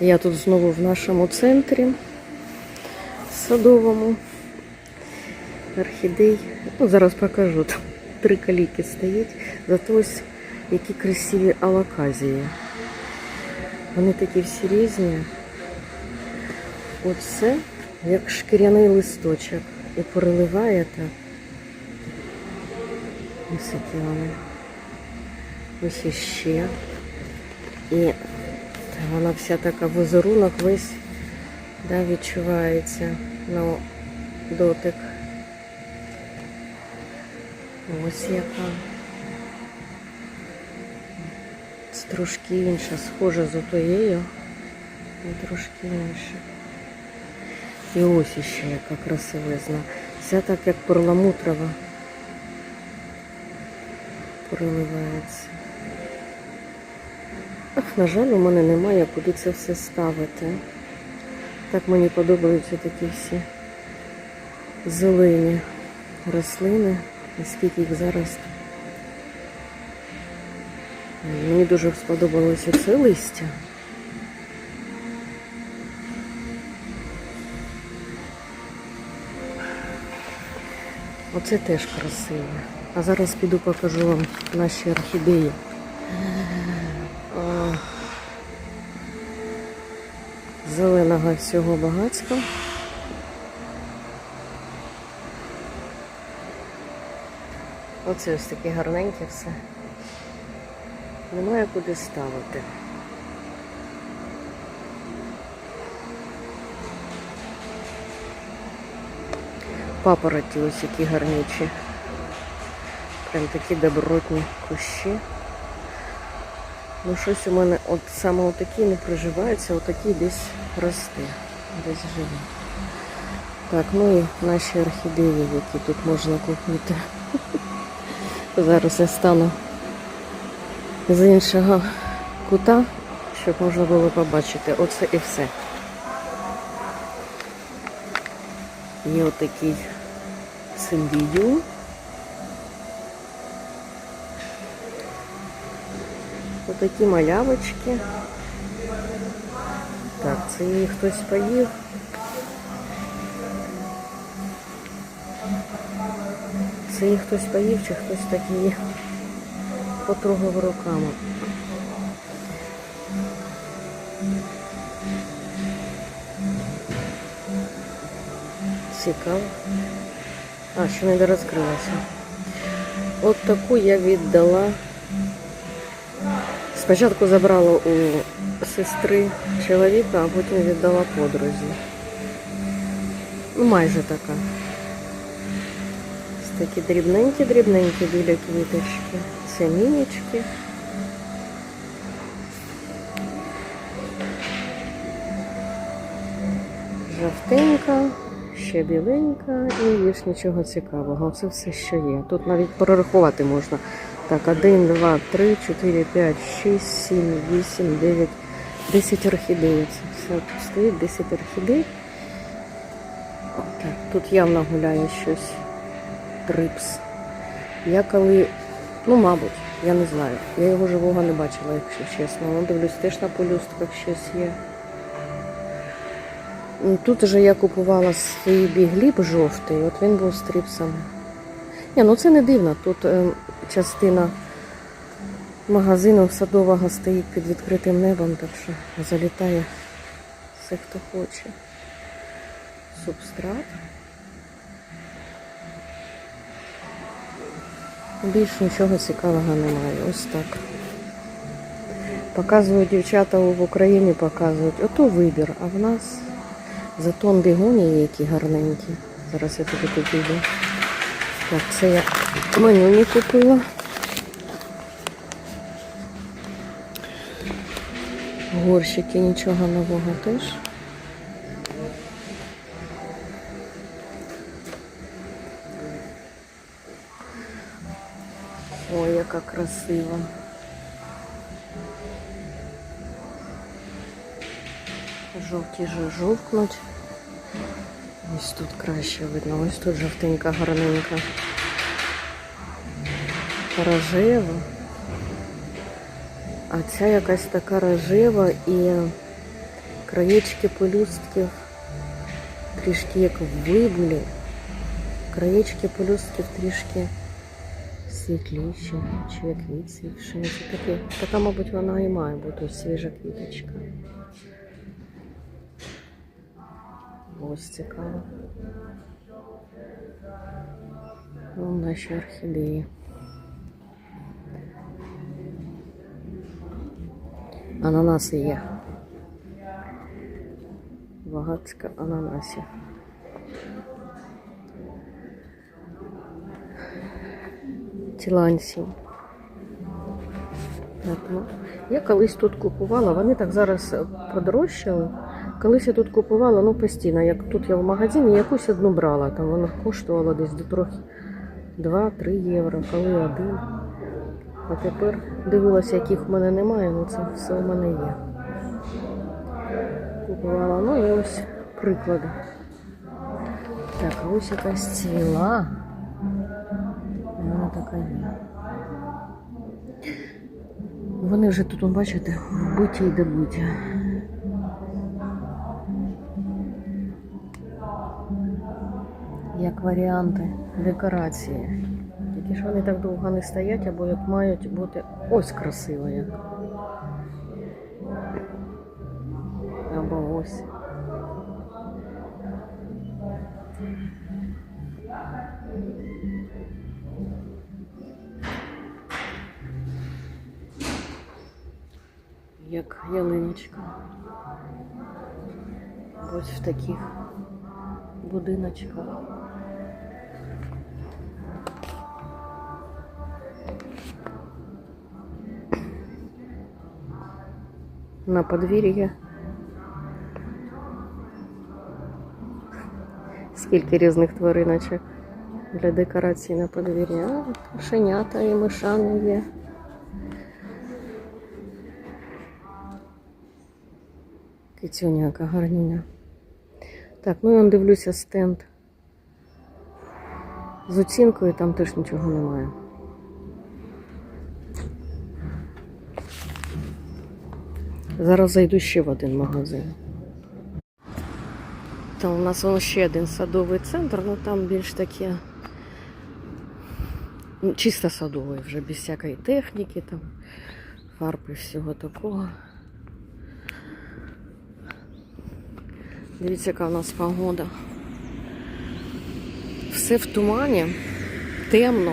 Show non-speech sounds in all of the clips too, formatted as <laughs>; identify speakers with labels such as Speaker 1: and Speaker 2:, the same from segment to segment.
Speaker 1: Я тут знову в нашому центрі садовому. Орхідей. Ну, зараз покажу. Там три каліки стоять. Зато ось які красиві алаказії. Вони такі всі різні. Оце як шкіряний листочок. І переливає так. Ось які вони. Ось іще. І вона вся така візерунок весь да, відчувається на дотик. Ось яка. Це трошки інша, схожа з отоєю, але трошки інша. І ось іще яка красивизна. Вся так як перламутрова проливається. Ах, на жаль, у мене немає куди це все ставити. Так мені подобаються такі всі зелені рослини, наскільки їх зараз. Мені дуже сподобалося це листя. Оце теж красиво. А зараз піду покажу вам наші орхідеї. Зеленого всього багатства. Оце ось таке гарненьке все. Немає куди ставити. Папороті ось які гарнючі. Прям такі добротні кущі. Ну щось у мене от саме отакі не приживаються, отакі десь росте, десь живе. Так, ну і наші орхідеї, які тут можна купити. Зараз я стану з іншого кута, щоб можна було побачити. Оце і все. Є отакий симбідіум. Отакі малявочки. Це її хтось поїв. Це її хтось поїв, чи хтось так її потрогав руками. Цікаво. А, ще не розкрилася. От таку я віддала. Спочатку забрала у сестри чоловіка, а потім віддала подрузі. Ну, майже така. Ось такі дрібненькі-дрібненькі біля квіточки. Це мінічки. Жовтенька, ще біленька і більш нічого цікавого. Це все, що є. Тут навіть перерахувати можна. Так, 1, 2, 3, 4, 5, 6, 7, 8, 9, 10 орхідей. Це все стоїть, 10 орхідей. Так, тут явно гуляє щось. Трипс. Я коли, ну, мабуть, я не знаю. Я його живого не бачила, якщо чесно. Ну, дивлюсь, теж на полюстках щось є. Ну, Тут вже я купувала свій бігліб жовтий, от він був з тріпсами. Ні, ну це не дивно. Тут е, частина магазину садового стоїть під відкритим небом, так що залітає все, хто хоче. Субстрат. Більш нічого цікавого немає. Ось так. Показують дівчата в Україні, показують. Ото вибір, а в нас затон бігонії, які гарненькі. Зараз я туди підійду. Так, це я меню не купила. Горщики нічого нового теж. Ой, яка красива. Жовті же жовкнуть. Ось тут краще видно, ось тут жовтенька, гарненька. Рожева. А ця якась така рожева і Краєчки пелюстків трішки як вибулі. Краєчки пелюстків трішки світліші, чи як відсвітші. Така, мабуть, вона і має бути свіжа квіточка. Ось цікаво. Ну, наші орхідеї. Ананаси є. Багатська ананасів. Тілансі. Ну, я колись тут купувала, вони так зараз подорожчали. Колись я тут купувала, ну постійно, як тут я в магазині, якусь одну брала, там вона коштувала десь до трохи 2-3 євро, коли один. А тепер дивилася, яких в мене немає, ну це все в мене є. Купувала, ну і ось приклади. Так, ось якась ціла. Вона така є. Вони вже тут, бачите, вбиті і добиті. Як варіанти декорації. Тільки ж вони так довго не стоять, або як мають бути ось красиво як. Або ось. Як ялиночка. Ось в таких будиночках. На подвір'я. Скільки різних твариночок для декорації на подвір'я. А, Кошенята і мишани є. Кицюня, яка гарніня. Так, ну я дивлюся стенд. З оцінкою там теж нічого немає. Зараз зайду ще в один магазин. Там у нас вон ще один садовий центр, ну там більш таке чисто садовий, вже без всякої техніки, там фарби всього такого. Дивіться, яка у нас погода. Все в тумані, темно.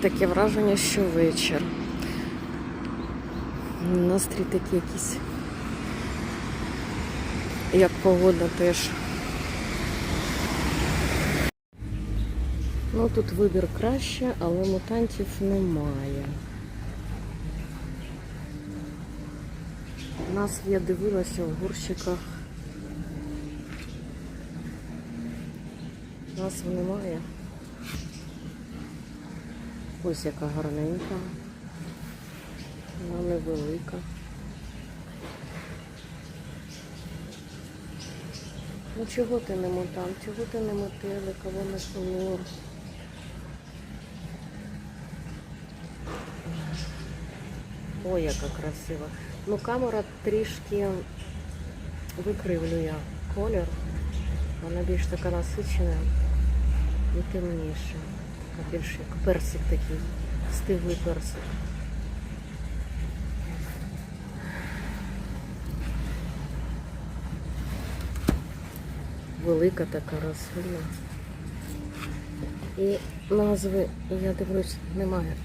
Speaker 1: Таке враження, що вечір. Настрій такий якийсь. Як погода теж. Ну тут вибір краще, але мутантів немає. У нас я дивилася в горщиках. Нас немає. Ось яка гарненька. Вона невелика. Ну чого ти не мутант? Чого ти не мотилик, а вона сонор? Ой, яка красива. Ну камера трішки викривлює колір. Вона більш така насичена і темніша. Така більш як персик такий, стиглий персик. Велика така рослина. І назви, я дивлюсь, немає.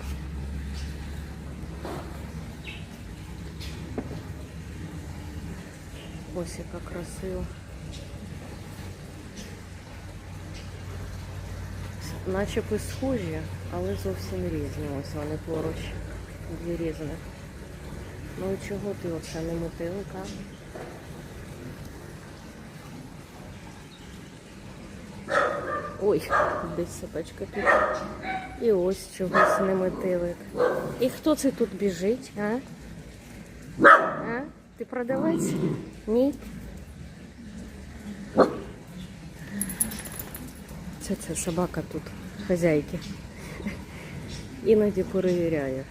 Speaker 1: Ось яка красива. Начебто схожі, але зовсім різні. Ось вони поруч. Дві різних. Ну і чого ти оце не мотилка? Ой, десь собачка тут. І ось чогось не мотилик. І хто це тут біжить, а? А? Ти продавець? Ні? Це ця собака тут, хазяйки. Іноді перевіряє.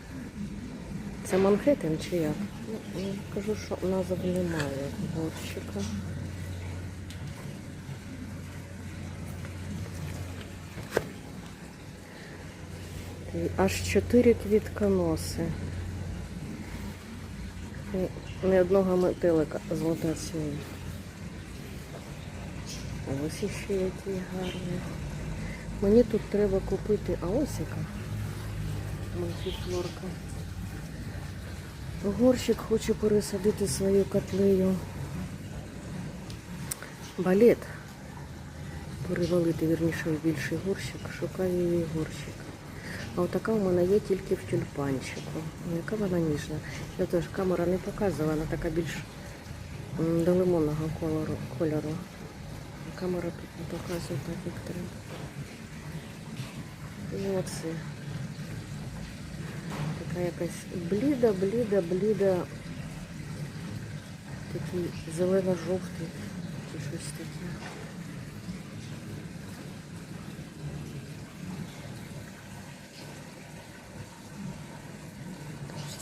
Speaker 1: Це Манхеттен чи як? Ну, я кажу, що назв немає горщика. Аж чотири квітконоси. І Ні одного метелика золотоцвій. А ось іще які гарні. Мені тут треба купити, а ось яка мультифлорка. Горщик хочу пересадити свою котлею. Балет. Перевалити, вірніше, в більший горщик. Шукаю її горщик. А отака у мене є тільки в тюльпанчику. Ну, яка вона ніжна. Я теж камера не показувала, вона така більш до лимонного кольору. Камера тут не показує так, як треба. І оце. Така якась бліда, бліда, бліда. Такий зелено-жовтий чи щось таке.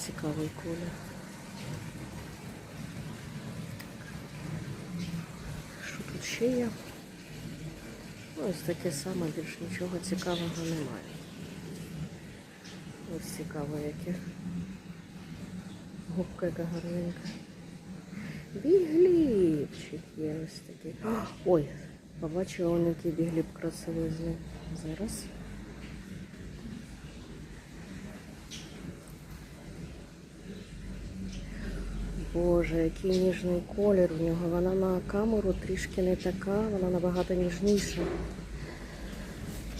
Speaker 1: Дуже цікавий колір. Що тут ще є? Ось таке саме, більш нічого цікавого немає. Ось цікаво яке. Губка яка гарненька. Бігліпчик є ось такий. Ой, побачила он який бігліп красивий. Зараз. Боже, який ніжний колір в нього. Вона на камеру трішки не така, вона набагато ніжніша.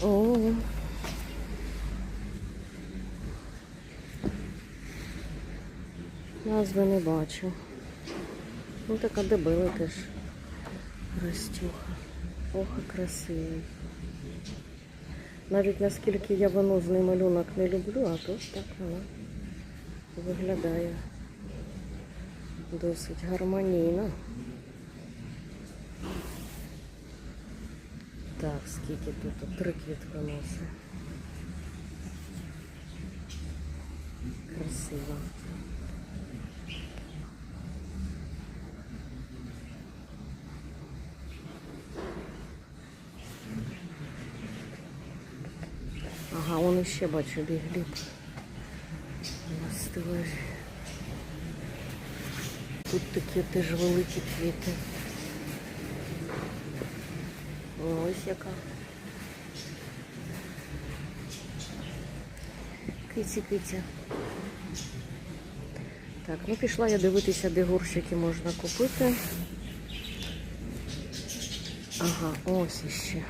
Speaker 1: О. Назви не бачу. Ну така дебила теж. Ростюха. Ох, красивий. Навіть наскільки я венозний малюнок не люблю, а тут так вона виглядає досить гармонійно. Так, скільки тут? Три квітконоси. Красиво. Ага, он іще бачу бігліп. На стелажі. Тут такі теж великі квіти. Ось яка. Киці, киця. Так, ну пішла я дивитися, де горщики можна купити. Ага, ось іще.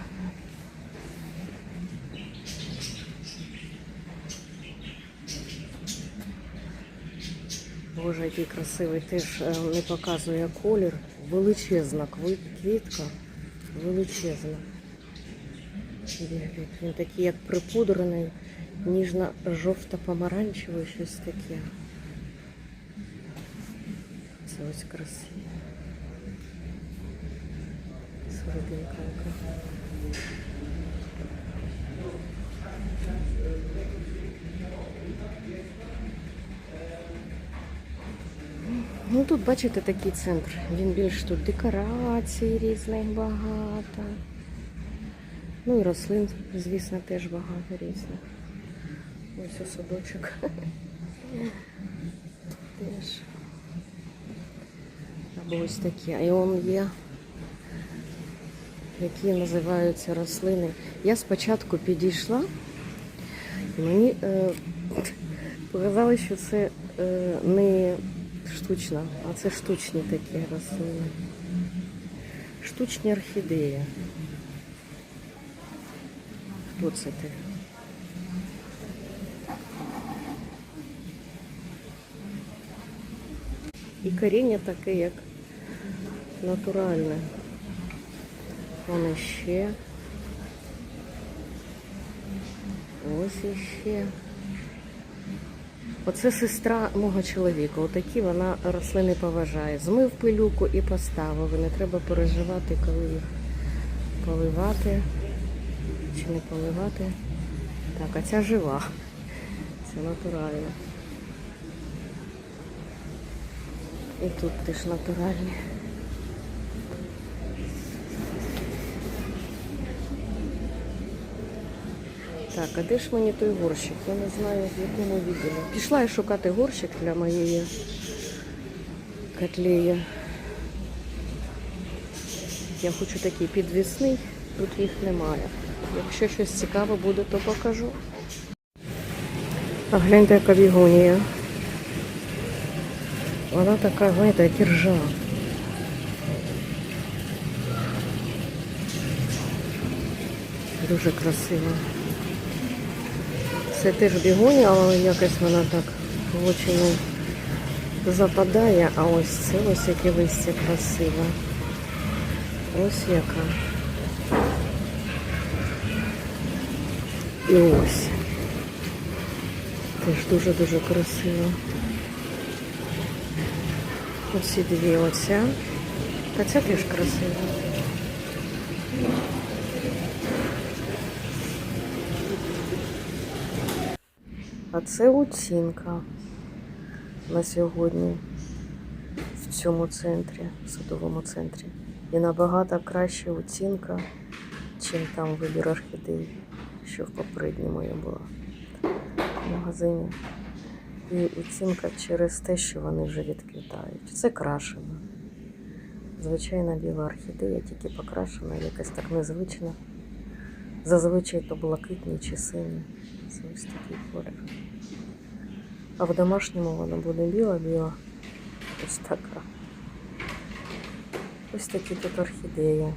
Speaker 1: Боже, який красивий, теж е, не показує колір. Величезна квітка. Величезна. Він такий, як припудрений, ніжно-жовто-помаранчевий, щось таке. Це ось красиво. Серединка. Ну тут бачите такий центр. Він більш тут декорацій різних багато. Ну і рослин, звісно, теж багато різних. Ось садочок. <laughs> Теж. Або ось такі. А он є, які називаються рослини. Я спочатку підійшла, і мені е, <laughs> показали, що це е, не штучна, а це штучні такі рослини. Штучні орхідеї. Хто це ти? І коріння таке, як натуральне. Воно ще. Ось іще. Оце сестра мого чоловіка. Отакі вона рослини поважає. Змив пилюку і поставив. Не треба переживати, коли їх поливати чи не поливати. Так, а ця жива. Це натуральна. І тут теж натуральні. Так, а де ж мені той горщик? Я не знаю, в якому відділі. Пішла я шукати горщик для моєї котлеї. Я хочу такий підвісний, тут їх немає. Якщо щось цікаве буде, то покажу. А гляньте, яка бігонія. Вона така, знаєте, як іржа. Дуже красиво. Це теж бігонія, але якось вона так в очі западає, а ось це ось яке листя красиве. Ось яка. І ось. Теж дуже-дуже красиво. Оці дві оця. Та ця теж красива. Це оцінка на сьогодні в цьому центрі, в садовому центрі. І набагато краща оцінка, чим там вибір орхідей, що в попередньому я була в магазині. І оцінка через те, що вони вже відквітають. Це крашена. Звичайна біла орхідея, тільки покрашена, якась так незвична. Зазвичай то блакитні чи сині. Це ось такий колір. А в домашньому вона буде біла-біла. Ось така. Ось такі тут орхідеї.